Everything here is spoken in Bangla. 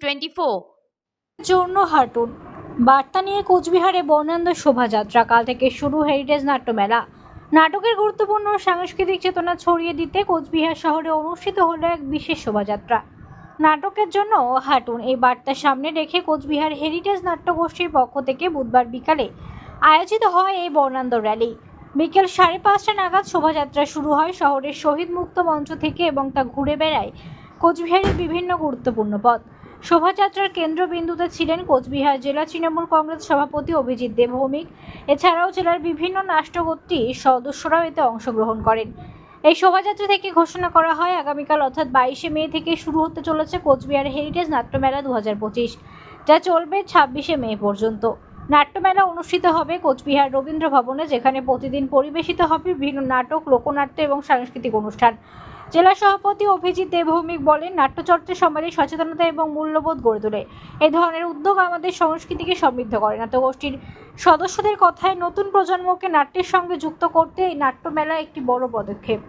টোয়েন্টি ফোর জন্য হাঁটুন বার্তা নিয়ে কোচবিহারে বর্ণান্ধ শোভাযাত্রা। কাল থেকে শুরু হেরিটেজ নাট্যমেলা। নাটকের গুরুত্বপূর্ণ সাংস্কৃতিক চেতনা ছড়িয়ে দিতে কোচবিহার শহরে অনুষ্ঠিত হলো এক বিশেষ শোভাযাত্রা। নাটকের জন্য হাঁটুন এই বার্তা সামনে রেখে কোচবিহার হেরিটেজ নাট্যগোষ্ঠীর পক্ষ থেকে বুধবার বিকালে আয়োজিত হয় এই বর্ণান্ধ র্যালি। বিকেল সাড়ে পাঁচটা নাগাদ শোভাযাত্রা শুরু হয় শহরের শহীদ মুক্ত মঞ্চ থেকে এবং তা ঘুরে বেড়ায় কোচবিহারের বিভিন্ন গুরুত্বপূর্ণ পথ। শোভাযাত্রার কেন্দ্রবিন্দুতে ছিলেন কোচবিহার জেলা তৃণমূল কংগ্রেস সভাপতি অভিজিৎ দেবভৌমিক। এছাড়াও জেলার বিভিন্ন নাট্যগোষ্ঠীর সদস্যরাও এতে অংশগ্রহণ করেন। এই শোভাযাত্রা থেকে ঘোষণা করা হয়, আগামীকাল অর্থাৎ বাইশে মে থেকে শুরু হতে চলেছে কোচবিহার হেরিটেজ নাট্যমেলা দু হাজার পঁচিশ, যা চলবে ছাব্বিশে মে পর্যন্ত। নাট্যমেলা অনুষ্ঠিত হবে কোচবিহার রবীন্দ্র ভবনে, যেখানে প্রতিদিন পরিবেশিত হবে বিভিন্ন নাটক, লোকনাট্য এবং সাংস্কৃতিক অনুষ্ঠান। জেলা সভাপতি অভিজিৎ দেবভৌমিক বলেন, নাট্যচর্চা সমাজে সচেতনতা এবং মূল্যবোধ গড়ে তোলে। এ ধরনের উদ্যোগ আমাদের সংস্কৃতিকে সমৃদ্ধ করে। নাট্যগোষ্ঠীর সদস্যদের কথায় নতুন প্রজন্মকে নাট্যের সঙ্গে যুক্ত করতে এই নাট্যমেলা একটি বড় পদক্ষেপ।